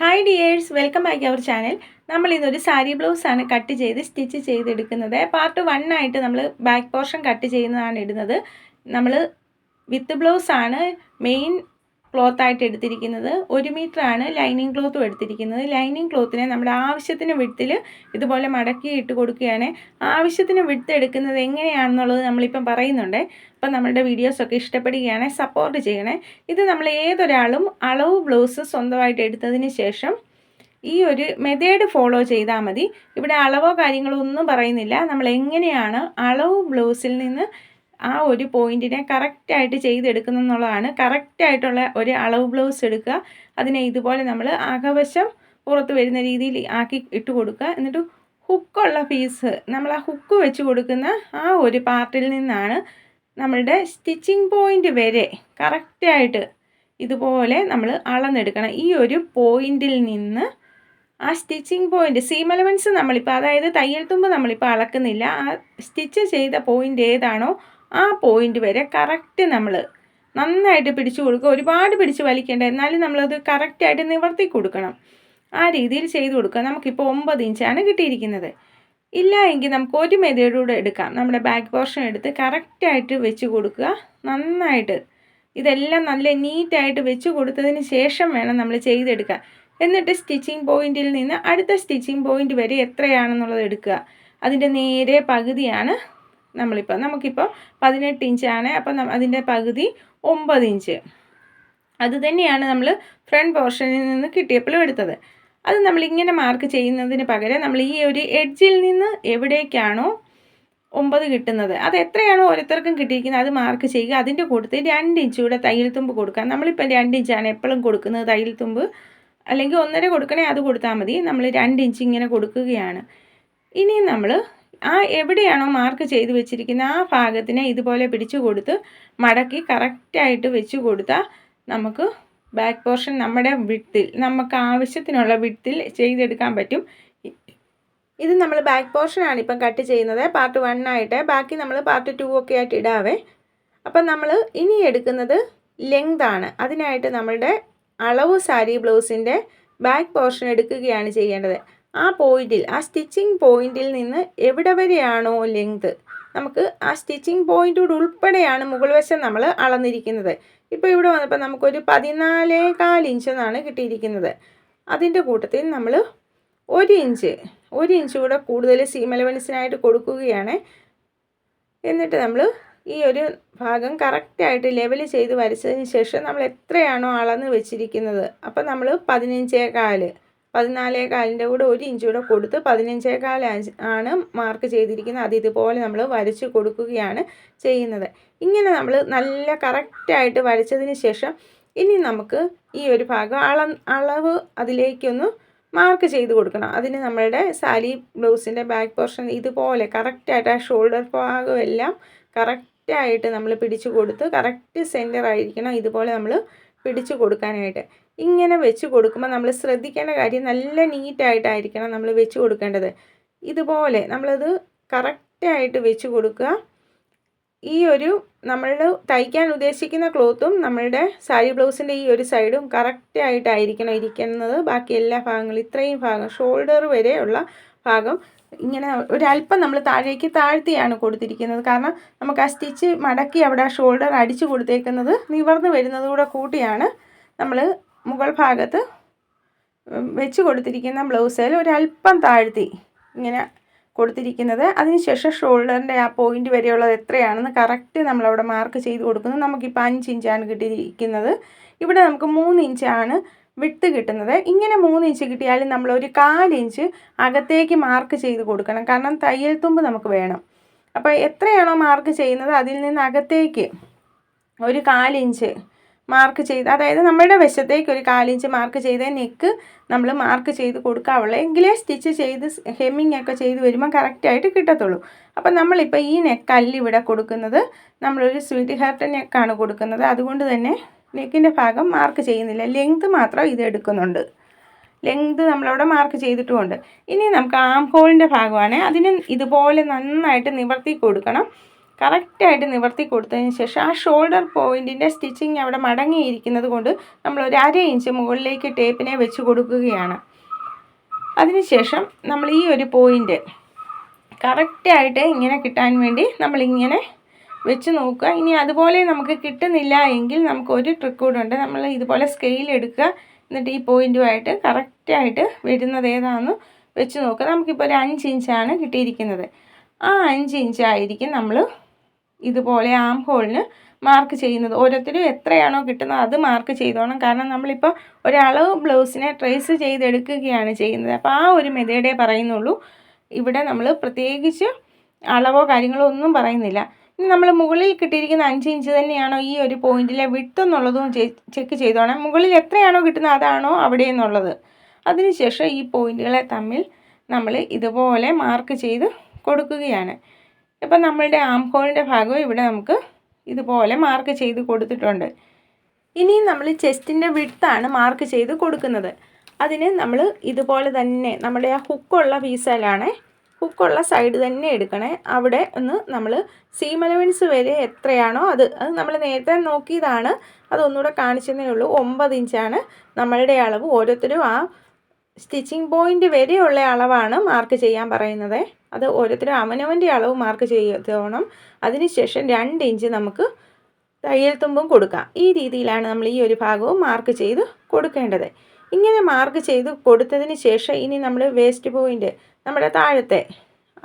Hi dears welcome back our channel നമ്മൾ ഇന്നൊരു സാരി ബ്ലൗസാണ് കട്ട് ചെയ്ത് സ്റ്റിച്ച് ചെയ്തെടുക്കുന്നത്. പാർട്ട് വൺ ആയിട്ട് നമ്മൾ ബാക്ക് പോർഷൻ കട്ട് ചെയ്യുന്നതാണ് ഇടുന്നത്. നമ്മൾ വിത്ത് ബ്ലൗസാണ് മെയിൻ ക്ലോത്ത് ആയിട്ട് എടുത്തിരിക്കുന്നത്. ഒരു മീറ്റർ ആണ് ലൈനിങ് ക്ലോത്തും എടുത്തിരിക്കുന്നത്. ലൈനിങ് ക്ലോത്തിനെ നമ്മുടെ ആവശ്യത്തിന് വിട്ടിൽ ഇതുപോലെ മടക്കി ഇട്ട് കൊടുക്കുകയാണ്. ആവശ്യത്തിന് വിട്ട് എടുക്കുന്നത് എങ്ങനെയാണെന്നുള്ളത് നമ്മളിപ്പം പറയുന്നുണ്ട്. അപ്പം നമ്മുടെ വീഡിയോസൊക്കെ ഇഷ്ടപ്പെടുകയാണ് സപ്പോർട്ട് ചെയ്യണേ. ഇത് നമ്മൾ ഏതൊരാളും അളവ് ബ്ലൗസ് സ്വന്തമായിട്ട് എടുത്തതിന് ശേഷം ഈ ഒരു മെത്തേഡ് ഫോളോ ചെയ്താൽ മതി. ഇവിടെ അളവോ കാര്യങ്ങളോ ഒന്നും പറയുന്നില്ല. നമ്മൾ എങ്ങനെയാണ് അളവ് ബ്ലൗസിൽ നിന്ന് ആ ഒരു പോയിന്റിനെ കറക്റ്റായിട്ട് ചെയ്തെടുക്കുന്നു എന്നുള്ളതാണ്. കറക്റ്റായിട്ടുള്ള ഒരു അളവ് ബ്ലൗസ് എടുക്കുക. അതിനെ ഇതുപോലെ നമ്മൾ അകവശം പുറത്ത് വരുന്ന രീതിയിൽ ആക്കി ഇട്ട് കൊടുക്കുക. എന്നിട്ട് ഹുക്കുള്ള പീസ് നമ്മൾ ആ ഹുക്ക് വെച്ച് കൊടുക്കുന്ന ആ ഒരു പാർട്ടിൽ നിന്നാണ് നമ്മളുടെ സ്റ്റിച്ചിങ് പോയിന്റ് വരെ കറക്റ്റായിട്ട് ഇതുപോലെ നമ്മൾ അളന്നെടുക്കണം. ഈ ഒരു പോയിന്റിൽ നിന്ന് ആ സ്റ്റിച്ചിങ് പോയിന്റ് സീം നമ്മളിപ്പോൾ അതായത് തയ്യൽ തുമ്പ് നമ്മളിപ്പോൾ അളക്കുന്നില്ല. ആ സ്റ്റിച്ച് ചെയ്ത പോയിന്റ് ഏതാണോ ആ പോയിന്റ് വരെ കറക്റ്റ് നമ്മൾ നന്നായിട്ട് പിടിച്ചു കൊടുക്കുക. ഒരുപാട് പിടിച്ച് വലിക്കേണ്ട. എന്നാലും നമ്മളത് കറക്റ്റായിട്ട് നിവർത്തി കൊടുക്കണം. ആ രീതിയിൽ ചെയ്തു കൊടുക്കുക. നമുക്കിപ്പോൾ ഒമ്പത് ഇഞ്ചാണ് കിട്ടിയിരിക്കുന്നത്. ഇല്ല എങ്കിൽ നമുക്ക് ഒരു മെതേഡൂടെ എടുക്കാം. നമ്മുടെ ബാക്ക് പോർഷൻ എടുത്ത് കറക്റ്റായിട്ട് വെച്ച് കൊടുക്കുക. നന്നായിട്ട്. ഇതെല്ലാം നല്ല നീറ്റായിട്ട് വെച്ച് കൊടുത്തതിന് ശേഷം വേണം നമ്മൾ ചെയ്തെടുക്കാൻ. എന്നിട്ട് സ്റ്റിച്ചിങ് പോയിന്റിൽ നിന്ന് അടുത്ത സ്റ്റിച്ചിങ് പോയിന്റ് വരെ എത്രയാണെന്നുള്ളത് എടുക്കുക. അതിന്റെ നേരെ പകുതിയാണ് നമ്മളിപ്പോൾ നമുക്കിപ്പോൾ പതിനെട്ട് ഇഞ്ചാണ് അപ്പം അതിന്റെ പകുതി ഒമ്പത് ഇഞ്ച് അത് തന്നെയാണ് നമ്മൾ ഫ്രണ്ട് പോർഷനിൽ നിന്ന് കിട്ടിയപ്പോഴും എടുത്തത്. അത് നമ്മളിങ്ങനെ മാർക്ക് ചെയ്യുന്നതിന് പകരം നമ്മൾ ഈ ഒരു എഡ്ജിൽ നിന്ന് എവിടേക്കാണോ ഒമ്പത് കിട്ടുന്നത്. അത് എത്രയാണോ ഓരോരുത്തർക്കും കിട്ടിയിരിക്കുന്നത് അത് മാർക്ക് ചെയ്യുക. അതിന്റെ കൂടുതൽ രണ്ട് ഇഞ്ച് കൂടെ തയ്യൽ തുമ്പ് കൊടുക്കാം നമ്മളിപ്പോൾ രണ്ട് ഇഞ്ചാണ് എപ്പോഴും കൊടുക്കുന്നത് തയ്യൽ തുമ്പ്. അല്ലെങ്കിൽ ഒന്നര കൊടുക്കണേ അത് കൊടുത്താൽ മതി. നമ്മൾ രണ്ട് ഇഞ്ച് ഇങ്ങനെ കൊടുക്കുകയാണ്. ഇനി നമ്മൾ ആ എവിടെയാണോ മാർക്ക് ചെയ്ത് വെച്ചിരിക്കുന്ന ആ ഭാഗത്തിനെ ഇതുപോലെ പിടിച്ചു കൊടുത്ത് മടക്കി കറക്റ്റായിട്ട് വെച്ച് കൊടുത്താൽ നമുക്ക് ബാക്ക് പോർഷൻ നമ്മുടെ വിട്ടിൽ നമുക്ക് ആവശ്യത്തിനുള്ള വിട്ടിൽ ചെയ്തെടുക്കാൻ പറ്റും. ഇത് നമ്മൾ ബാക്ക് പോർഷനാണ് ഇപ്പം കട്ട് ചെയ്യുന്നത്. പാർട്ട് വൺ ആയിട്ട്. ബാക്കി നമ്മൾ പാർട്ട് ടു ഒക്കെ ആയിട്ട് ഇടാവേ. അപ്പം നമ്മൾ ഇനി എടുക്കുന്നത് ലെങ്ത് ആണ്. അതിനായിട്ട് നമ്മളുടെ അളവ് സാരി ബ്ലൗസിന്റെ ബാക്ക് പോർഷൻ എടുക്കുകയാണ് ചെയ്യേണ്ടത്. ആ പോയിന്റിൽ ആ സ്റ്റിച്ചിങ് പോയിന്റിൽ നിന്ന് എവിടെ വരെയാണോ ലെങ്ത്? നമുക്ക് ആ സ്റ്റിച്ചിങ് പോയിന്റോട് ഉൾപ്പെടെയാണ് മുകൾ വശം നമ്മൾ അളന്നിരിക്കുന്നത്. ഇപ്പോൾ ഇവിടെ വന്നപ്പോൾ നമുക്കൊരു പതിനാലേകാൽ ഇഞ്ച് എന്നാണ് കിട്ടിയിരിക്കുന്നത്. അതിന്റെ കൂട്ടത്തിൽ നമ്മൾ ഒരു ഇഞ്ച് ഒരു ഇഞ്ച് കൂടെ കൂടുതൽ സീം അലവൻസിനായിട്ട് കൊടുക്കുകയാണ്. എന്നിട്ട് നമ്മൾ ഈ ഒരു ഭാഗം കറക്റ്റായിട്ട് ലെവൽ ചെയ്ത് വരച്ചതിന് ശേഷം നമ്മൾ എത്രയാണോ അളന്ന് വെച്ചിരിക്കുന്നത്. അപ്പോൾ നമ്മൾ പതിനഞ്ചേകാൽ പതിനാലേകാലിന്റെ കൂടെ ഒരു ഇഞ്ച് കൂടെ കൊടുത്ത് പതിനഞ്ചേകാൽ ആണ് മാർക്ക് ചെയ്തിരിക്കുന്നത്. അത് ഇതുപോലെ നമ്മൾ വരച്ച് കൊടുക്കുകയാണ് ചെയ്യുന്നത്. ഇങ്ങനെ നമ്മൾ നല്ല കറക്റ്റായിട്ട് വരച്ചതിന് ശേഷം ഇനി നമുക്ക് ഈ ഒരു ഭാഗം അള അളവ് അതിലേക്കൊന്ന് മാർക്ക് ചെയ്ത് കൊടുക്കണം. അതിന് നമ്മളുടെ സാരി ബ്ലൗസിന്റെ ബാക്ക് പോർഷൻ ഇതുപോലെ കറക്റ്റായിട്ട് ആ ഷോൾഡർ ഭാഗം എല്ലാം കറക്റ്റായിട്ട് നമ്മൾ പിടിച്ചു കൊടുത്ത് കറക്റ്റ് സെന്റർ ആയിരിക്കണം ഇതുപോലെ നമ്മൾ പിടിച്ചു കൊടുക്കാനായിട്ട്. ഇങ്ങനെ വെച്ച് കൊടുക്കുമ്പോൾ നമ്മൾ ശ്രദ്ധിക്കേണ്ട കാര്യം നല്ല നീറ്റായിട്ടായിരിക്കണം നമ്മൾ വെച്ച് കൊടുക്കേണ്ടത്. ഇതുപോലെ നമ്മളത് കറക്റ്റായിട്ട് വെച്ച് കൊടുക്കുക. ഈ ഒരു നമ്മൾ തയ്ക്കാൻ ഉദ്ദേശിക്കുന്ന ക്ലോത്തും നമ്മളുടെ സാരി ബ്ലൗസിന്റെ ഈ ഒരു സൈഡും കറക്റ്റായിട്ടായിരിക്കണം ഇരിക്കുന്നത്. ബാക്കി എല്ലാ ഭാഗങ്ങളും ഇത്രയും ഭാഗം ഷോൾഡർ വരെയുള്ള ഭാഗം ഇങ്ങനെ ഒരല്പം നമ്മൾ താഴേക്ക് താഴ്ത്തിയാണ് കൊടുത്തിരിക്കുന്നത്. കാരണം നമുക്ക് ആ സ്റ്റിച്ച് മടക്കി അവിടെ ആ ഷോൾഡർ അടിച്ചു കൊടുത്തേക്കുന്നത് നിവർന്ന് വരുന്നതുകൂടെ കൂട്ടിയാണ് നമ്മൾ മുകൾ ഭാഗത്ത് വെച്ച് കൊടുത്തിരിക്കുന്ന ബ്ലൗസിൽ ഒരല്പം താഴ്ത്തി ഇങ്ങനെ കൊടുത്തിരിക്കുന്നത്. അതിനുശേഷം ഷോൾഡറിന്റെ ആ പോയിന്റ് വരെയുള്ളത് എത്രയാണെന്ന് കറക്റ്റ് നമ്മളവിടെ മാർക്ക് ചെയ്ത് കൊടുക്കുന്നു. നമുക്കിപ്പോൾ അഞ്ച് ഇഞ്ചാണ് കിട്ടിയിരിക്കുന്നത്. ഇവിടെ നമുക്ക് മൂന്ന് ഇഞ്ചാണ് വിട്ട് കിട്ടുന്നത്. ഇങ്ങനെ മൂന്ന് ഇഞ്ച് കിട്ടിയാലും നമ്മൾ ഒരു കാലിഞ്ച് അകത്തേക്ക് മാർക്ക് ചെയ്ത് കൊടുക്കണം. കാരണം തയ്യൽ തുമ്പ് നമുക്ക് വേണം. അപ്പോൾ എത്രയാണോ മാർക്ക് ചെയ്യുന്നത് അതിൽ നിന്ന് അകത്തേക്ക് ഒരു കാലിഞ്ച് മാർക്ക് ചെയ്ത് അതായത് നമ്മുടെ വശത്തേക്ക് ഒരു കാലിഞ്ച് മാർക്ക് ചെയ്ത നെക്ക് നമ്മൾ മാർക്ക് ചെയ്ത് കൊടുക്കാവുള്ളൂ എങ്കിലേ സ്റ്റിച്ച് ചെയ്ത് ഹെമ്മിങ് ഒക്കെ ചെയ്ത് വരുമ്പോൾ കറക്റ്റായിട്ട് കിട്ടത്തുള്ളൂ. അപ്പം നമ്മളിപ്പോൾ ഈ നെക്കല്ല ഇവിടെ കൊടുക്കുന്നത്. നമ്മളൊരു സ്വീറ്റ് ഹാർട്ട് നെക്കാണ് കൊടുക്കുന്നത്. അതുകൊണ്ട് തന്നെ നെക്കിന്റെ ഭാഗം മാർക്ക് ചെയ്യുന്നില്ല. ലെങ്ത് മാത്രം ഇത് എടുക്കുന്നുണ്ട്. ലെങ്ത് നമ്മളവിടെ മാർക്ക് ചെയ്തിട്ടുമുണ്ട്. ഇനി നമുക്ക് ആം ഹോളിന്റെ ഭാഗമാണ്. അതിന് ഇതുപോലെ നന്നായിട്ട് നിവർത്തി കൊടുക്കണം. കറക്റ്റായിട്ട് നിവർത്തി കൊടുത്തതിന് ശേഷം ആ ഷോൾഡർ പോയിന്റിന്റെ സ്റ്റിച്ചിങ് അവിടെ മടങ്ങിയിരിക്കുന്നത് കൊണ്ട് നമ്മൾ ഒരു അര ഇഞ്ച് മുകളിലേക്ക് ടേപ്പിനെ വെച്ച് കൊടുക്കുകയാണ്. അതിനുശേഷം നമ്മൾ ഈ ഒരു പോയിന്റ് കറക്റ്റായിട്ട് ഇങ്ങനെ കിട്ടാൻ വേണ്ടി നമ്മളിങ്ങനെ വെച്ച് നോക്കുക. ഇനി അതുപോലെ നമുക്ക് കിട്ടുന്നില്ല എങ്കിൽ നമുക്ക് ഒരു ട്രിക്ക് കൂടെ ഉണ്ട്. നമ്മൾ ഇതുപോലെ സ്കെയിൽ എടുക്കുക. എന്നിട്ട് ഈ പോയിന്റുമായിട്ട് കറക്റ്റായിട്ട് വരുന്നത് ഏതാണെന്ന് വെച്ച് നോക്കുക. നമുക്കിപ്പോൾ ഒരു അഞ്ച് ഇഞ്ചാണ് കിട്ടിയിരിക്കുന്നത്. ആ അഞ്ച് ഇഞ്ചായിരിക്കും നമ്മൾ ഇതുപോലെ ആം ഹോളിന് മാർക്ക് ചെയ്യുന്നത്. ഓരോരുത്തരും എത്രയാണോ കിട്ടുന്നത് അത് മാർക്ക് ചെയ്തോണം. കാരണം നമ്മളിപ്പോൾ ഒരളവ് ബ്ലൗസിനെ ട്രേസ് ചെയ്തെടുക്കുകയാണ് ചെയ്യുന്നത്. അപ്പോൾ ആ ഒരു മെതേഡേ പറയുന്നുള്ളൂ. ഇവിടെ നമ്മൾ പ്രത്യേകിച്ച് അളവോ കാര്യങ്ങളോ ഒന്നും പറയുന്നില്ല. ഇനി നമ്മൾ മുകളിൽ കിട്ടിയിരിക്കുന്ന അഞ്ച് ഇഞ്ച് തന്നെയാണോ ഈ ഒരു പോയിന്റിലെ വിട്ട് എന്നുള്ളതും ചെക്ക് ചെയ്തോണം. മുകളിൽ എത്രയാണോ കിട്ടുന്നത് അതാണോ അവിടെ എന്നുള്ളത്. അതിനുശേഷം ഈ പോയിന്റുകളെ തമ്മിൽ നമ്മൾ ഇതുപോലെ മാർക്ക് ചെയ്ത് കൊടുക്കുകയാണ്. ഇപ്പം നമ്മളുടെ ആം ഹോളിന്റെ ഭാഗവും ഇവിടെ നമുക്ക് ഇതുപോലെ മാർക്ക് ചെയ്ത് കൊടുത്തിട്ടുണ്ട്. ഇനിയും നമ്മൾ ചെസ്റ്റിന്റെ വിട്താണ് മാർക്ക് ചെയ്ത് കൊടുക്കുന്നത്. അതിന് നമ്മൾ ഇതുപോലെ തന്നെ നമ്മുടെ ആ ഹുക്കുള്ള പീസിലാണ് ഹുക്കുള്ള സൈഡ് തന്നെ എടുക്കണേ. അവിടെ ഒന്ന് നമ്മൾ സീം അലവൻസ് വരെ എത്രയാണോ അത് അത് നമ്മൾ നേരത്തെ നോക്കിയതാണ്. അതൊന്നുകൂടെ കാണിച്ചതേ ഉള്ളൂ. ഒമ്പത് ഇഞ്ചാണ് നമ്മളുടെ അളവ്. ഓരോരുത്തരും ആ സ്റ്റിച്ചിങ് പോയിന്റ് വരെയുള്ള അളവാണ് മാർക്ക് ചെയ്യാൻ പറയുന്നത്. അത് ഓരോരുത്തരും അവനവന്റെ അളവ് മാർക്ക് ചെയ്തോണം അതിനുശേഷം രണ്ട് ഇഞ്ച് നമുക്ക് തയ്യൽ തുമ്പും കൊടുക്കാം. ഈ രീതിയിലാണ് നമ്മൾ ഈ ഒരു ഭാഗവും മാർക്ക് ചെയ്ത് കൊടുക്കേണ്ടത്. ഇങ്ങനെ മാർക്ക് ചെയ്ത് കൊടുത്തതിന് ശേഷം ഇനി നമ്മൾ വേസ്റ്റ് പോയിന്റ് നമ്മുടെ താഴത്തെ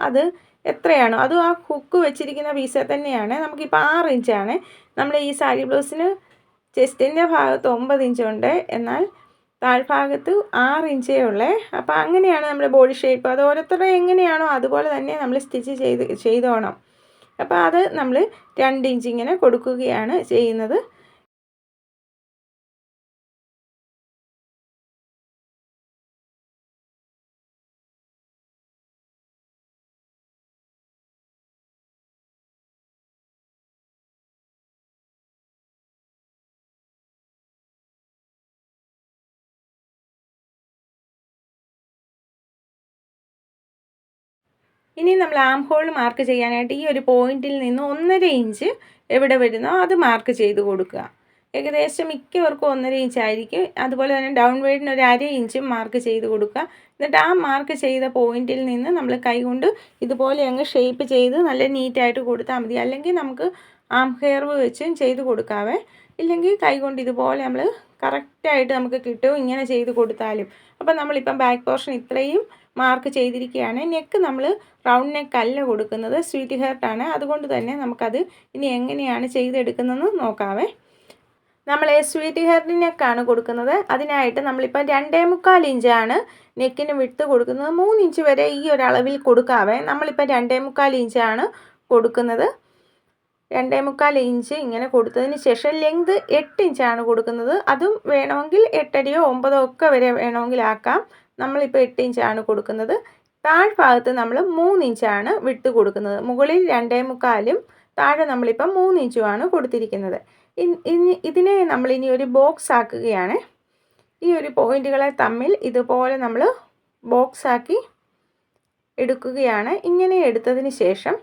അത് എത്രയാണോ അതും ആ ഹുക്ക് വെച്ചിരിക്കുന്ന പീസ തന്നെയാണ്. നമുക്കിപ്പോൾ ആറ് ഇഞ്ചാണ്. നമ്മൾ ഈ സാരി ബ്ലൗസിന് ചെസ്റ്റിന്റെ ഭാഗത്ത് ഒമ്പത് ഇഞ്ചുണ്ട്. എന്നാൽ താഴ്ഭാഗത്ത് ആറ് ഇഞ്ചേ ഉള്ളേ. അപ്പോൾ അങ്ങനെയാണ് നമ്മുടെ ബോഡി ഷേപ്പ് അത് ഓരോരുത്തരുടെ എങ്ങനെയാണോ അതുപോലെ തന്നെ നമ്മൾ സ്റ്റിച്ച് ചെയ്ത് ചെയ്തോണം. അപ്പോൾ അത് നമ്മൾ രണ്ട് ഇഞ്ചിങ്ങനെ കൊടുക്കുകയാണ് ചെയ്യുന്നത്. ഇനി നമ്മൾ ആം ഹോൾ മാർക്ക് ചെയ്യാനായിട്ട് ഈ ഒരു പോയിന്റിൽ നിന്ന് ഒന്നര ഇഞ്ച് എവിടെ വരുന്നോ അത് മാർക്ക് ചെയ്ത് കൊടുക്കുക. ഏകദേശം മിക്കവർക്കും ഒന്നര ഇഞ്ച് ആയിരിക്കും. അതുപോലെ തന്നെ ഡൗൺ വേഡിന് ഒരു അര ഇഞ്ചും മാർക്ക് ചെയ്ത് കൊടുക്കുക. എന്നിട്ട് ആ മാർക്ക് ചെയ്ത പോയിന്റിൽ നിന്ന് നമ്മൾ കൈകൊണ്ട് ഇതുപോലെ അങ്ങ് ഷേപ്പ് ചെയ്ത് നല്ല നീറ്റായിട്ട് കൊടുത്താൽ മതി. അല്ലെങ്കിൽ നമുക്ക് ആം ഹെയർവ് വെച്ചും ചെയ്ത് കൊടുക്കാവേ. ഇല്ലെങ്കിൽ കൈകൊണ്ട് ഇതുപോലെ നമ്മൾ കറക്റ്റായിട്ട് നമുക്ക് കിട്ടും ഇങ്ങനെ ചെയ്ത് കൊടുത്താലും. അപ്പം നമ്മളിപ്പം ബാക്ക് പോർഷൻ ഇത്രയും മാർക്ക് ചെയ്തിരിക്കുകയാണ്. നെക്ക് നമ്മൾ റൗണ്ട് നെക്ക് അല്ല കൊടുക്കുന്നത്. സ്വീറ്റ് ഹേർട്ടാണ് അതുകൊണ്ട് തന്നെ നമുക്കത് ഇനി എങ്ങനെയാണ് ചെയ്തെടുക്കുന്നതെന്ന് നോക്കാവേ. നമ്മൾ സ്വീറ്റ് ഹെയറിന്റെ നെക്കാണ് കൊടുക്കുന്നത്. അതിനായിട്ട് നമ്മളിപ്പോൾ രണ്ടേ മുക്കാൽ ഇഞ്ചാണ് നെക്കിന് വിട്ട് കൊടുക്കുന്നത്. മൂന്ന് ഇഞ്ച് വരെ ഈ ഒരു അളവിൽ കൊടുക്കാവേ. നമ്മളിപ്പോൾ രണ്ടേ മുക്കാൽ ഇഞ്ചാണ് കൊടുക്കുന്നത്. രണ്ടേ മുക്കാൽ ഇഞ്ച് ഇങ്ങനെ കൊടുത്തതിന് ശേഷം ലെങ്ത് എട്ട് ഇഞ്ചാണ് കൊടുക്കുന്നത്. അതും വേണമെങ്കിൽ എട്ടടിയോ ഒമ്പതോ ഒക്കെ വരെ വേണമെങ്കിൽ ആക്കാം. നമ്മളിപ്പോൾ എട്ട് ഇഞ്ചാണ് കൊടുക്കുന്നത്. താഴ്ഭാഗത്ത് നമ്മൾ മൂന്ന് ഇഞ്ചാണ് വിട്ട് കൊടുക്കുന്നത്. മുകളിൽ രണ്ടേ മുക്കാലും താഴെ നമ്മളിപ്പം മൂന്ന് ഇഞ്ചുമാണ് കൊടുത്തിരിക്കുന്നത്. ഇനി ഇതിനെ നമ്മൾ ഇനി ഒരു ബോക്സ് ആക്കുകയാണ്. ഈ ഒരു പോയിന്റുകളെ തമ്മിൽ ഇതുപോലെ നമ്മൾ ബോക്സ് ആക്കി എടുക്കുകയാണ്. ഇങ്ങനെ എടുത്തതിന് ശേഷം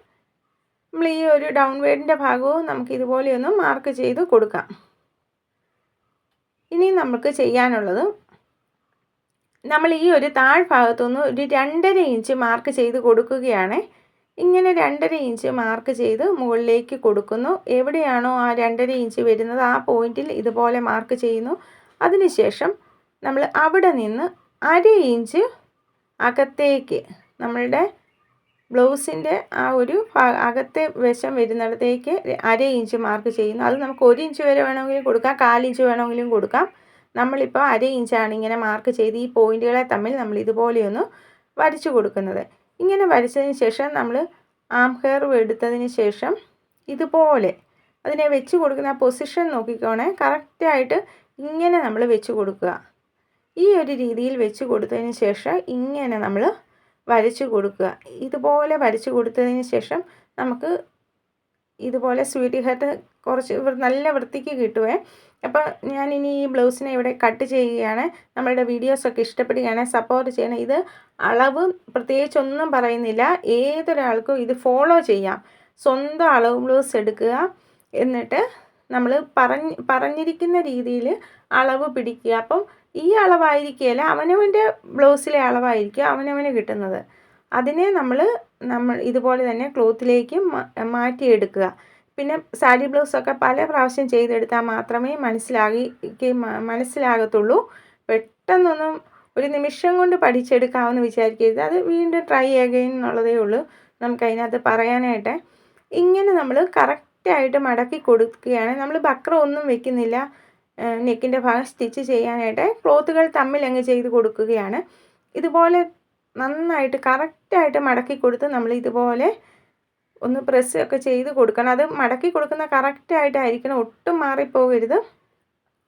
നമ്മൾ ഈ ഒരു ഡൗൺ വേഡിന്റെ ഭാഗവും നമുക്ക് ഇതുപോലെയൊന്ന് മാർക്ക് ചെയ്ത് കൊടുക്കാം. ഇനി നമുക്ക് ചെയ്യാനുള്ളത് നമ്മൾ ഈ ഒരു താഴ്ഭാഗത്തുനിന്ന് ഒരു രണ്ടര ഇഞ്ച് മാർക്ക് ചെയ്ത് കൊടുക്കുകയാണ്. ഇങ്ങനെ രണ്ടര ഇഞ്ച് മാർക്ക് ചെയ്ത് മുകളിലേക്ക് കൊടുക്കുന്നു. എവിടെയാണോ ആ രണ്ടര ഇഞ്ച് വരുന്നത് ആ പോയിന്റിൽ ഇതുപോലെ മാർക്ക് ചെയ്യുന്നു. അതിനുശേഷം നമ്മൾ അവിടെ നിന്ന് അര ഇഞ്ച് അകത്തേക്ക് നമ്മളുടെ ബ്ലൗസിന്റെ ആ ഒരു അകത്തെ വശം വരുന്നിടത്തേക്ക് അര ഇഞ്ച് മാർക്ക് ചെയ്യുന്നു. അത് നമുക്ക് ഒരു ഇഞ്ച് വരെ വേണമെങ്കിലും കൊടുക്കാം കാലിഞ്ച് വേണമെങ്കിലും കൊടുക്കാം. നമ്മളിപ്പോൾ അര ഇഞ്ചാണ് ഇങ്ങനെ മാർക്ക് ചെയ്ത് ഈ പോയിന്റുകളെ തമ്മിൽ നമ്മൾ ഇതുപോലെയൊന്ന് വരച്ചു കൊടുക്കുന്നത്. ഇങ്ങനെ വരച്ചതിന് ശേഷം നമ്മൾ ആം ഹെയർ എടുത്തതിന് ശേഷം ഇതുപോലെ അതിനെ വെച്ച് കൊടുക്കുന്ന പൊസിഷൻ നോക്കിക്കോണേ കറക്റ്റായിട്ട് ഇങ്ങനെ നമ്മൾ വെച്ച് കൊടുക്കുക. ഈ ഒരു രീതിയിൽ വെച്ച് കൊടുത്തതിന് ശേഷം ഇങ്ങനെ നമ്മൾ വരച്ച് കൊടുക്കുക. ഇതുപോലെ വരച്ച് കൊടുത്തതിന് ശേഷം നമുക്ക് ഇതുപോലെ സ്വീറ്റ് ഹെർട്ട് കുറച്ച് നല്ല വൃത്തിക്ക് കിട്ടുവേ. അപ്പോൾ ഞാൻ ഇനി ഈ ബ്ലൗസിനെ ഇവിടെ കട്ട് ചെയ്യുകയാണ്. നമ്മളുടെ വീഡിയോസൊക്കെ ഇഷ്ടപ്പെടുകയാണെങ്കിൽ സപ്പോർട്ട് ചെയ്യണം. ഇത് അളവ് പ്രത്യേകിച്ചൊന്നും പറയുന്നില്ല. ഏതൊരാൾക്കും ഇത് ഫോളോ ചെയ്യാം. സ്വന്തം അളവ് ബ്ലൗസ് എടുക്കുക. എന്നിട്ട് നമ്മൾ പറഞ്ഞ് പറഞ്ഞിരിക്കുന്ന രീതിയിൽ അളവ് പിടിക്കുക. അപ്പം ഈ അളവായിരിക്കുകയില്ല അവനവന്റെ ബ്ലൗസിലെ അളവായിരിക്കും അവനവന് കിട്ടുന്നത്. അതിനെ നമ്മൾ നമ്മൾ ഇതുപോലെ തന്നെ ക്ലോത്തിലേക്ക് മാറ്റിയെടുക്കുക. പിന്നെ സാരി ബ്ലൗസൊക്കെ പല പ്രാവശ്യം ചെയ്തെടുത്താൽ മാത്രമേ മനസ്സിലാകി മനസ്സിലാകത്തുള്ളൂ. പെട്ടെന്നൊന്നും ഒരു നിമിഷം കൊണ്ട് പഠിച്ചെടുക്കാമെന്ന് വിചാരിക്കരുത്. അത് വീണ്ടും ട്രൈ അഗൈൻ എന്നുള്ളതേ ഉള്ളൂ. നമുക്ക് അതിനകത്ത് പറയാനായിട്ട്. ഇങ്ങനെ നമ്മൾ കറക്റ്റായിട്ട് മടക്കി കൊടുക്കുകയാണ്. നമ്മൾ ബക്ര ഒന്നും വെക്കുന്നില്ല. നെക്കിന്റെ ഭാഗം സ്റ്റിച്ച് ചെയ്യാനായിട്ട് ക്ലോത്തുകൾ തമ്മിൽ അങ്ങ് ചെയ്ത് കൊടുക്കുകയാണ്. ഇതുപോലെ നന്നായിട്ട് കറക്റ്റായിട്ട് മടക്കി കൊടുത്ത് നമ്മൾ ഇതുപോലെ ഒന്ന് പ്രസ് ഒക്കെ ചെയ്ത് കൊടുക്കണം. അത് മടക്കി കൊടുക്കുന്ന കറക്റ്റായിട്ടായിരിക്കണം ഒട്ടും മാറിപ്പോകരുത്.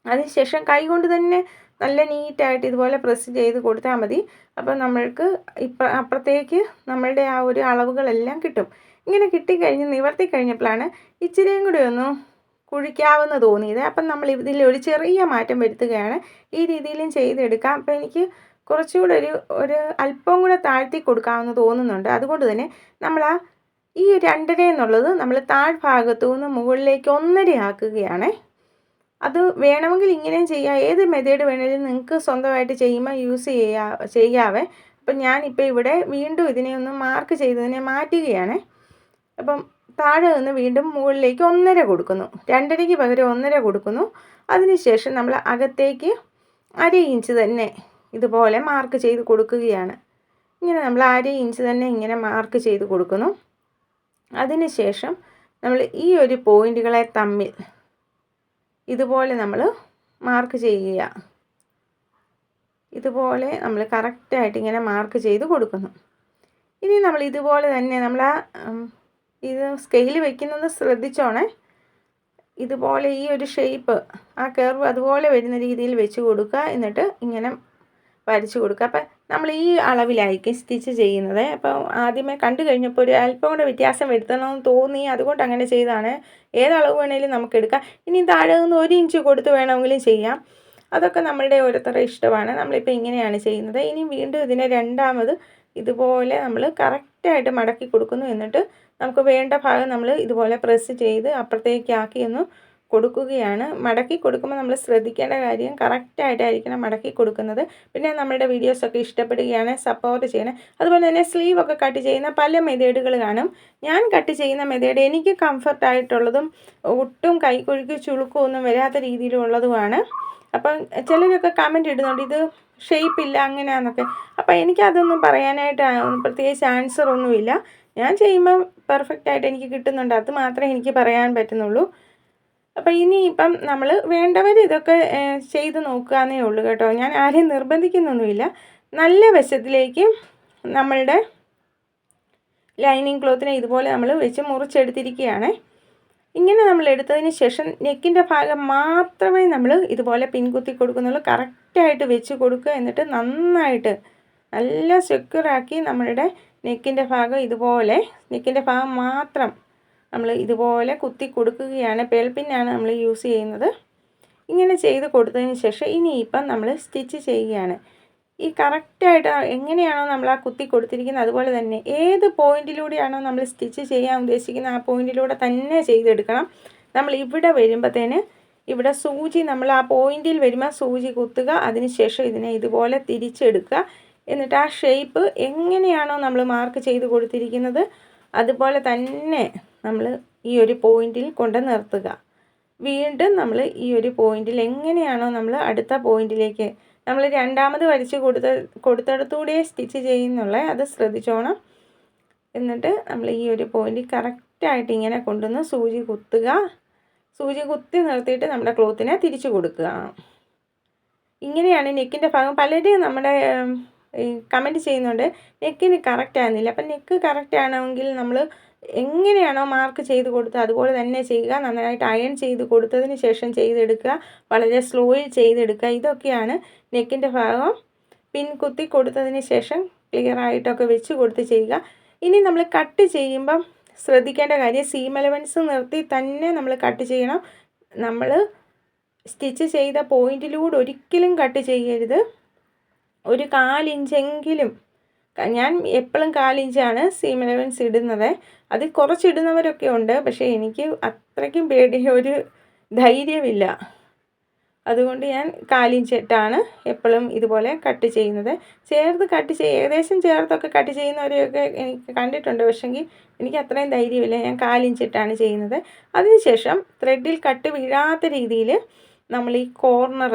അതിനുശേഷം കൈ കൊണ്ട് തന്നെ നല്ല നീറ്റായിട്ട് ഇതുപോലെ പ്രസ് ചെയ്ത് കൊടുത്താൽ മതി. അപ്പോൾ നമ്മൾക്ക് ഇപ്പം അപ്പുറത്തേക്ക് നമ്മളുടെ ആ ഒരു അളവുകളെല്ലാം കിട്ടും. ഇങ്ങനെ കിട്ടിക്കഴിഞ്ഞ് നിവർത്തി കഴിഞ്ഞപ്പോഴാണ് ഇച്ചിരിയും കൂടി ഒന്ന് കുഴിക്കാവുന്ന തോന്നിയത്. അപ്പം നമ്മൾ ഇതിൽ ഒരു ചെറിയ മാറ്റം വരുത്തുകയാണ്. ഈ രീതിയിലും ചെയ്തെടുക്കാം. അപ്പോൾ എനിക്ക് കുറച്ചുകൂടെ ഒരു ഒരു അല്പം കൂടെ താഴ്ത്തി കൊടുക്കാമെന്ന് തോന്നുന്നുണ്ട്. അതുകൊണ്ട് തന്നെ നമ്മൾ ആ ഈ രണ്ടര എന്നുള്ളത് നമ്മൾ താഴ്ഭാഗത്തു നിന്ന് മുകളിലേക്ക് ഒന്നര ആക്കുകയാണ് അത് വേണമെങ്കിൽ ഇങ്ങനെ ചെയ്യാം. ഏത് മെത്തേഡ് വേണമെങ്കിലും നിങ്ങൾക്ക് സ്വന്തമായിട്ട് ചെയ്യുമ്പോൾ യൂസ് ചെയ്യാ ചെയ്യാവേ. അപ്പം ഞാനിപ്പോൾ ഇവിടെ വീണ്ടും ഇതിനെ ഒന്ന് മാർക്ക് ചെയ്തതിനെ മാറ്റുകയാണ്. അപ്പം താഴെ നിന്ന് വീണ്ടും മുകളിലേക്ക് ഒന്നര കൊടുക്കുന്നു. രണ്ടരയ്ക്ക് പകരം ഒന്നര കൊടുക്കുന്നു. അതിനുശേഷം നമ്മൾ അകത്തേക്ക് അര ഇഞ്ച് തന്നെ ഇതുപോലെ മാർക്ക് ചെയ്ത് കൊടുക്കുകയാണ്. ഇങ്ങനെ നമ്മൾ അര ഇഞ്ച് തന്നെ ഇങ്ങനെ മാർക്ക് ചെയ്ത് കൊടുക്കുന്നു. അതിനുശേഷം നമ്മൾ ഈ ഒരു പോയിന്റുകളെ തമ്മിൽ ഇതുപോലെ നമ്മൾ മാർക്ക് ചെയ്യുക. ഇതുപോലെ നമ്മൾ കറക്റ്റായിട്ട് ഇങ്ങനെ മാർക്ക് ചെയ്ത് കൊടുക്കുന്നു. ഇനി നമ്മൾ ഇതുപോലെ തന്നെ നമ്മൾ ആ ഇത് സ്കെയിൽ വെക്കുന്നത് ശ്രദ്ധിച്ചോണേ. ഇതുപോലെ ഈ ഒരു ഷേപ്പ് ആ കർവ് അതുപോലെ വരുന്ന രീതിയിൽ വെച്ച് കൊടുക്കുക. എന്നിട്ട് ഇങ്ങനെ വരച്ച് കൊടുക്കുക. അപ്പം നമ്മൾ ഈ അളവിലായിരിക്കും സ്റ്റിച്ച് ചെയ്യുന്നത്. അപ്പോൾ ആദ്യമേ കണ്ടു കഴിഞ്ഞപ്പോൾ ഒരു അല്പം കൂടെ വ്യത്യാസം വരുത്തണമെന്ന് തോന്നി. അതുകൊണ്ട് അങ്ങനെ ചെയ്താണ്. ഏതളവ് വേണമെങ്കിലും നമുക്ക് എടുക്കാം. ഇനി താഴെ നിന്ന് ഒരു ഇഞ്ച് കൊടുത്ത് വേണമെങ്കിലും ചെയ്യാം. അതൊക്കെ നമ്മളുടെ ഓരോരുത്തരുടെ ഇഷ്ടമാണ്. നമ്മളിപ്പോൾ ഇങ്ങനെയാണ് ചെയ്യുന്നത്. ഇനി വീണ്ടും ഇതിനെ രണ്ടാമത് ഇതുപോലെ നമ്മൾ കറക്റ്റായിട്ട് മടക്കി കൊടുക്കുന്നു. എന്നിട്ട് നമുക്ക് വേണ്ട ഭാഗം നമ്മൾ ഇതുപോലെ പ്രസ് ചെയ്ത് അപ്പുറത്തേക്കാക്കി ഒന്ന് കൊടുക്കുകയാണ്. മടക്കി കൊടുക്കുമ്പോൾ നമ്മൾ ശ്രദ്ധിക്കേണ്ട കാര്യം കറക്റ്റായിട്ടായിരിക്കണം മടക്കി കൊടുക്കുന്നത്. പിന്നെ നമ്മുടെ വീഡിയോസൊക്കെ ഇഷ്ടപ്പെടുകയാണ് സപ്പോർട്ട് ചെയ്യണം. അതുപോലെ തന്നെ സ്ലീവൊക്കെ കട്ട് ചെയ്യുന്ന പല മെതേഡുകൾ കാണും. ഞാൻ കട്ട് ചെയ്യുന്ന മെതേഡ് എനിക്ക് കംഫർട്ടായിട്ടുള്ളതും ഒട്ടും കൈക്കൊഴുക്ക് ചുളുക്കമൊന്നും വരാത്ത രീതിയിലുള്ളതുമാണ്. അപ്പം ചിലരൊക്കെ കമന്റ് ഇടുന്നുണ്ട് ഇത് ഷേപ്പ് ഇല്ല അങ്ങനെയാന്നൊക്കെ. അപ്പം എനിക്കതൊന്നും പറയാനായിട്ട് പ്രത്യേകിച്ച് ആൻസർ ഒന്നുമില്ല. ഞാൻ ചെയ്യുമ്പം പെർഫെക്റ്റ് ആയിട്ട് എനിക്ക് കിട്ടുന്നുണ്ട്. അത് മാത്രമേ എനിക്ക് പറയാൻ പറ്റുന്നുള്ളൂ. അപ്പോൾ ഇനിയിപ്പം നമ്മൾ വേണ്ടവർ ഇതൊക്കെ ചെയ്ത് നോക്കുകയെന്നേ ഉള്ളൂ കേട്ടോ. ഞാൻ ആരെയും നിർബന്ധിക്കുന്നൊന്നുമില്ല. നല്ല വശത്തിലേക്ക് നമ്മളുടെ ലൈനിങ് ക്ലോത്തിനെ ഇതുപോലെ നമ്മൾ വെച്ച് മുറിച്ചെടുത്തിരിക്കുകയാണ്. ഇങ്ങനെ നമ്മൾ എടുത്തതിന് ശേഷം നെക്കിന്റെ ഭാഗം മാത്രമേ നമ്മൾ ഇതുപോലെ പിൻകുത്തി കൊടുക്കുന്നുള്ളൂ. കറക്റ്റായിട്ട് വെച്ച് കൊടുക്കുക എന്നിട്ട് നന്നായിട്ട് നല്ല സെക്യൂറാക്കി നമ്മളുടെ നെക്കിന്റെ ഭാഗം ഇതുപോലെ നെക്കിന്റെ ഭാഗം മാത്രം നമ്മൾ ഇതുപോലെ കുത്തി കൊടുക്കുകയാണ്. പേൽപ്പിന്നാണ് നമ്മൾ യൂസ് ചെയ്യുന്നത്. ഇങ്ങനെ ചെയ്ത് കൊടുത്തതിന് ശേഷം ഇനിയിപ്പം നമ്മൾ സ്റ്റിച്ച് ചെയ്യുകയാണ്. ഈ കറക്റ്റായിട്ട് എങ്ങനെയാണോ നമ്മൾ ആ കുത്തി കൊടുത്തിരിക്കുന്നത് അതുപോലെ തന്നെ ഏത് പോയിന്റിലൂടെയാണോ നമ്മൾ സ്റ്റിച്ച് ചെയ്യാൻ ഉദ്ദേശിക്കുന്നത് ആ പോയിന്റിലൂടെ തന്നെ ചെയ്തെടുക്കണം. നമ്മൾ ഇവിടെ വരുമ്പോഴത്തേന് ഇവിടെ സൂചി നമ്മൾ ആ പോയിന്റിൽ വരുമ്പോൾ സൂചി കുത്തുക അതിനുശേഷം ഇതിനെ ഇതുപോലെ തിരിച്ചെടുക്കുക. എന്നിട്ട് ആ ഷേപ്പ് എങ്ങനെയാണോ നമ്മൾ മാർക്ക് ചെയ്ത് കൊടുത്തിരിക്കുന്നത് അതുപോലെ തന്നെ നമ്മൾ ഈ ഒരു പോയിന്റിൽ കൊണ്ട് നിർത്തുക. വീണ്ടും നമ്മൾ ഈ ഒരു പോയിന്റിൽ എങ്ങനെയാണോ നമ്മൾ അടുത്ത പോയിന്റിലേക്ക് നമ്മൾ രണ്ടാമത് വരച്ച് കൊടുത്ത കൊടുത്തടത്തൂടെ സ്റ്റിച്ച് ചെയ്യുന്നുള്ള അത് ശ്രദ്ധിച്ചോണം. എന്നിട്ട് നമ്മൾ ഈ ഒരു പോയിന്റ് കറക്റ്റായിട്ട് ഇങ്ങനെ കൊണ്ടുവന്ന് സൂചി കുത്തുക. സൂചി കുത്തി നിർത്തിയിട്ട് നമ്മുടെ ക്ലോത്തിനെ തിരിച്ചു കൊടുക്കുക. ഇങ്ങനെയാണ് നെക്കിന്റെ ഭാഗം. പലരും നമ്മുടെ കമന്റ് ചെയ്യുന്നുണ്ട് നെക്കിന് കറക്റ്റ് ആകുന്നില്ല അപ്പം നെക്ക് കറക്റ്റ് ആണെങ്കിൽ നമ്മൾ എങ്ങനെയാണോ മാർക്ക് ചെയ്ത് കൊടുത്തത് അതുപോലെ തന്നെ ചെയ്യുക നന്നായിട്ട് അയൺ ചെയ്ത് കൊടുത്തതിന് ശേഷം ചെയ്തെടുക്കുക വളരെ സ്ലോയിൽ ചെയ്തെടുക്കുക ഇതൊക്കെയാണ് നെക്കിന്റെ ഭാഗം. പിൻ കുത്തി കൊടുത്തതിന് ശേഷം ക്ലിയർ ആയിട്ടൊക്കെ വെച്ച് കൊടുത്ത് ചെയ്യുക. ഇനി നമ്മൾ കട്ട് ചെയ്യുമ്പം ശ്രദ്ധിക്കേണ്ട കാര്യം സീം എലവൻസ് നിർത്തി തന്നെ നമ്മൾ കട്ട് ചെയ്യണം. നമ്മൾ സ്റ്റിച്ച് ചെയ്ത പോയിന്റിലൂടെ ഒരിക്കലും കട്ട് ചെയ്യരുത്. ഒരു കാലിഞ്ചെങ്കിലും ഞാൻ എപ്പോഴും കാലിഞ്ചാണ് സീം അലവൻസ് ഇടുന്നത്. അതിൽ കുറച്ചിടുന്നവരൊക്കെ ഉണ്ട്. പക്ഷേ എനിക്ക് അത്രയ്ക്കും പേടി ഒരു ധൈര്യമില്ല. അതുകൊണ്ട് ഞാൻ കാലിഞ്ചിട്ടാണ് എപ്പോഴും ഇതുപോലെ കട്ട് ചെയ്യുന്നത്. ചേർത്ത് കട്ട് ചെയ്യുക ഏകദേശം ചേർത്തൊക്കെ കട്ട് ചെയ്യുന്നവരെയൊക്കെ എനിക്ക് കണ്ടിട്ടുണ്ട്. പക്ഷെങ്കിൽ എനിക്ക് അത്രയും ധൈര്യമില്ല. ഞാൻ കാലിഞ്ചിട്ടാണ് ചെയ്യുന്നത്. അതിനുശേഷം ത്രെഡിൽ കട്ട് വീഴാത്ത രീതിയിൽ നമ്മൾ ഈ കോർണർ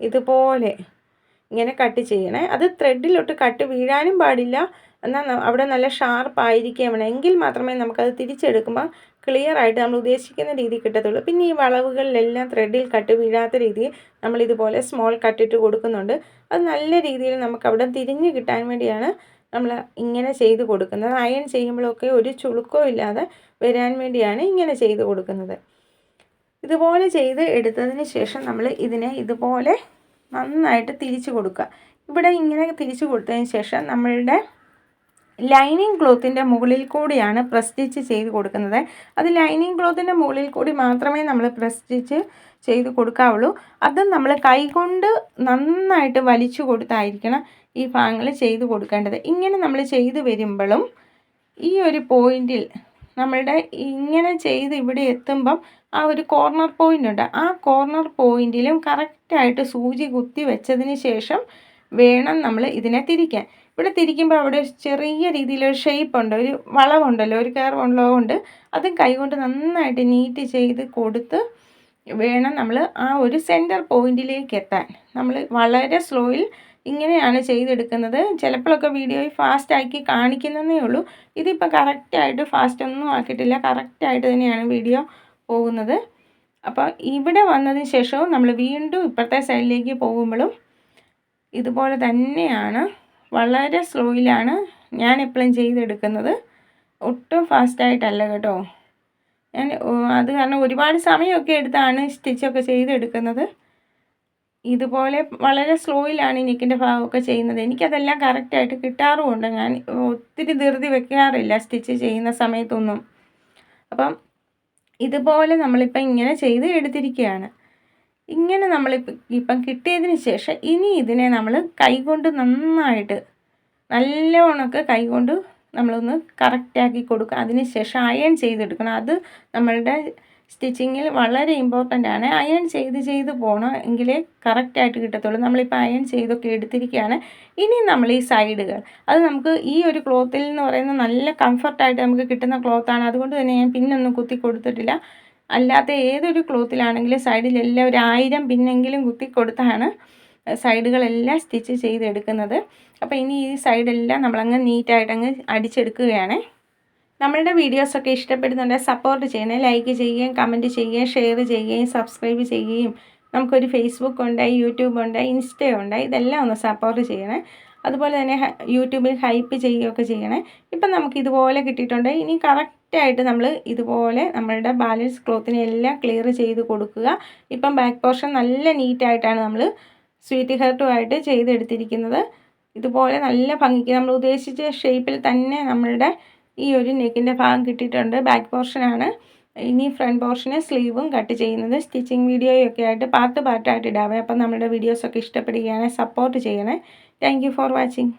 ഇതുപോലെ ഇങ്ങനെ കട്ട് ചെയ്യണേ. അത് ത്രെഡിലോട്ട് കട്ട് വീഴാനും പാടില്ല. എന്നാൽ അവിടെ നല്ല ഷാർപ്പ് ആയിരിക്കുകയും വേണം. എങ്കിൽ മാത്രമേ നമുക്കത് തിരിച്ചെടുക്കുമ്പോൾ ക്ലിയർ ആയിട്ട് നമ്മൾ ഉദ്ദേശിക്കുന്ന രീതി കിട്ടത്തുള്ളൂ. പിന്നെ ഈ വളവുകളിലെല്ലാം ത്രെഡിൽ കട്ട് വീഴാത്ത രീതിയിൽ നമ്മൾ ഇതുപോലെ സ്മോൾ കട്ടിട്ട് കൊടുക്കുന്നുണ്ട്. അത് നല്ല രീതിയിൽ നമുക്ക് അവിടെ തിരിഞ്ഞ് കിട്ടാൻ വേണ്ടിയാണ് നമ്മൾ ഇങ്ങനെ ചെയ്ത് കൊടുക്കുന്നത്. അയൺ ചെയ്യുമ്പോഴൊക്കെ ഒരു ചുളുക്കോ ഇല്ലാതെ വരാൻ വേണ്ടിയാണ് ഇങ്ങനെ ചെയ്ത് കൊടുക്കുന്നത്. ഇതുപോലെ ചെയ്ത് എടുത്തതിന് ശേഷം നമ്മൾ ഇതിനെ ഇതുപോലെ നന്നായിട്ട് തിരിച്ചു കൊടുക്കുക. ഇവിടെ ഇങ്ങനെ തിരിച്ചു കൊടുത്തതിന് ശേഷം നമ്മളുടെ ലൈനിങ് ക്ലോത്തിന്റെ മുകളിൽ കൂടിയാണ് പ്രസ് സ്റ്റിച്ച് ചെയ്ത് കൊടുക്കുന്നത്. അത് ലൈനിങ് ക്ലോത്തിന്റെ മുകളിൽ കൂടി മാത്രമേ നമ്മൾ പ്രസ് സ്റ്റിച്ച് ചെയ്ത് കൊടുക്കാവുള്ളൂ. അത് നമ്മൾ കൈകൊണ്ട് നന്നായിട്ട് വലിച്ചു കൊടുത്തായിരിക്കണം ഈ ഭാഗങ്ങൾ ചെയ്ത് കൊടുക്കേണ്ടത്. ഇങ്ങനെ നമ്മൾ ചെയ്ത് വരുമ്പോഴും ഈ ഒരു പോയിന്റിൽ നമ്മളുടെ ഇങ്ങനെ ചെയ്ത് ഇവിടെ എത്തുമ്പം ആ ഒരു കോർണർ പോയിന്റ് ഉണ്ട്. ആ കോർണർ പോയിന്റിലും കറക്റ്റായിട്ട് സൂചി കുത്തി വെച്ചതിന് ശേഷം വേണം നമ്മൾ ഇതിനെ തിരിക്കാൻ. ഇവിടെ തിരിക്കുമ്പോൾ അവിടെ ചെറിയ രീതിയിലൊരു ഷേപ്പ് ഉണ്ട്. ഒരു വളവുണ്ടല്ലോ ഒരു കയർ ഉള്ളതുകൊണ്ട് അതും കൈകൊണ്ട് നന്നായിട്ട് നീറ്റ് ചെയ്ത് കൊടുത്ത് വേണം നമ്മൾ ആ ഒരു സെന്റർ പോയിന്റിലേക്ക് എത്താൻ. നമ്മൾ വളരെ സ്ലോയിൽ ഇങ്ങനെയാണ് ചെയ്തെടുക്കുന്നത്. ചിലപ്പോഴൊക്കെ വീഡിയോയിൽ ഫാസ്റ്റാക്കി കാണിക്കുന്നതേ ഉള്ളൂ. ഇതിപ്പോൾ കറക്റ്റായിട്ട് ഫാസ്റ്റൊന്നും ആക്കിയിട്ടില്ല. കറക്റ്റായിട്ട് തന്നെയാണ് വീഡിയോ പോകുന്നത്. അപ്പോൾ ഇവിടെ വന്നതിന് ശേഷവും നമ്മൾ വീണ്ടും ഇപ്പുറത്തെ സൈഡിലേക്ക് പോകുമ്പോഴും ഇതുപോലെ തന്നെയാണ് വളരെ സ്ലോയിലാണ് ഞാൻ എപ്പോഴും ചെയ്തെടുക്കുന്നത്. ഒട്ടും ഫാസ്റ്റായിട്ടല്ല കേട്ടോ. ഞാൻ അത് കാരണം ഒരുപാട് സമയമൊക്കെ എടുത്താണ് സ്റ്റിച്ചൊക്കെ ചെയ്തെടുക്കുന്നത്. ഇതുപോലെ വളരെ സ്ലോയിലാണ് ഈ നെക്കിന്റെ ഭാഗമൊക്കെ ചെയ്യുന്നത്. എനിക്കതെല്ലാം കറക്റ്റായിട്ട് കിട്ടാറുമുണ്ട്. ഞാൻ ഒത്തിരി ധൃതി വെക്കാറില്ല സ്റ്റിച്ച് ചെയ്യുന്ന സമയത്തൊന്നും. അപ്പം ഇതുപോലെ നമ്മളിപ്പം ഇങ്ങനെ ചെയ്ത് എടുത്തിരിക്കുകയാണ് ഇങ്ങനെ നമ്മളിപ്പം ഇപ്പം കിട്ടിയതിന് ശേഷം ഇനി ഇതിനെ നമ്മൾ കൈകൊണ്ട് നന്നായിട്ട് നല്ലവണ്ണമൊക്കെ കൈകൊണ്ട് നമ്മളൊന്ന് കറക്റ്റാക്കി കൊടുക്കുക. അതിന് ശേഷം അയൺ ചെയ്തെടുക്കണം. അത് നമ്മളുടെ സ്റ്റിച്ചിങ്ങിൽ വളരെ ഇമ്പോർട്ടന്റ് ആണ്. അയൺ ചെയ്ത് ചെയ്ത് പോകണം എങ്കിലേ കറക്റ്റായിട്ട് കിട്ടത്തുള്ളൂ. നമ്മളിപ്പോൾ അയൺ ചെയ്തൊക്കെ എടുത്തിരിക്കുകയാണ് ഇനി നമ്മൾ ഈ സൈഡുകൾ അത് നമുക്ക് ഈ ഒരു ക്ലോത്തിൽ എന്ന് പറയുന്ന നല്ല കംഫർട്ടായിട്ട് നമുക്ക് കിട്ടുന്ന ക്ലോത്താണ് അതുകൊണ്ട് തന്നെ ഞാൻ പിന്നൊന്നും കുത്തി കൊടുത്തിട്ടില്ല. അല്ലാത്ത ഏതൊരു ക്ലോത്തിലാണെങ്കിലും സൈഡിലെല്ലാം ഒരു ആയിരം പിന്നെങ്കിലും കുത്തി കൊടുത്താണ് സൈഡുകളെല്ലാം സ്റ്റിച്ച് ചെയ്തെടുക്കുന്നത്. അപ്പോൾ ഇനി ഈ സൈഡെല്ലാം നമ്മളങ്ങ് നീറ്റായിട്ടങ്ങ് അടിച്ചെടുക്കുകയാണ്. നമ്മളുടെ വീഡിയോസൊക്കെ ഇഷ്ടപ്പെടുന്നുണ്ടെങ്കിൽ സപ്പോർട്ട് ചെയ്യണേ ലൈക്ക് ചെയ്യുകയും കമന്റ് ചെയ്യുകയും ഷെയർ ചെയ്യുകയും സബ്സ്ക്രൈബ് ചെയ്യുകയും നമുക്കൊരു ഫേസ്ബുക്ക് ഉണ്ട് യൂട്യൂബ് ഉണ്ട് ഇൻസ്റ്റ ഉണ്ട് ഇതെല്ലാം ഒന്ന് സപ്പോർട്ട് ചെയ്യണേ. അതുപോലെ തന്നെ യൂട്യൂബിൽ ഹൈപ്പ് ചെയ്യുകയൊക്കെ ചെയ്യണേ. ഇപ്പം നമുക്ക് ഇതുപോലെ കിട്ടിയിട്ടുണ്ട്. ഇനി കറക്റ്റായിട്ട് നമ്മൾ ഇതുപോലെ നമ്മളുടെ ബാലൻസ് ക്ലോത്തിനെ എല്ലാം ക്ലിയർ ചെയ്ത് കൊടുക്കുക. ഇപ്പം ബാക്ക് പോർഷൻ നല്ല നീറ്റായിട്ടാണ് നമ്മൾ സ്വീറ്റ് ഹെർട്ടുമായിട്ട് ചെയ്തെടുത്തിരിക്കുന്നത്. ഇതുപോലെ നല്ല ഭംഗിക്ക് നമ്മൾ ഉദ്ദേശിച്ച ഷേപ്പിൽ തന്നെ നമ്മളുടെ ഈ ഒരു നെക്കിന്റെ ഭാഗം കിട്ടിയിട്ടുണ്ട്. ബാക്ക് പോർഷനാണ് ഇനി ഫ്രണ്ട് പോർഷന് സ്ലീവും കട്ട് ചെയ്യുന്നത്. സ്റ്റിച്ചിങ് വീഡിയോയൊക്കെ ആയിട്ട് പാർട്ട് പാർട്ടായിട്ട് ഇടാവേ. അപ്പം നമ്മുടെ വീഡിയോസൊക്കെ ഇഷ്ടപ്പെടുകയാണെങ്കിൽ സപ്പോർട്ട് ചെയ്യണേ. Thank for watching.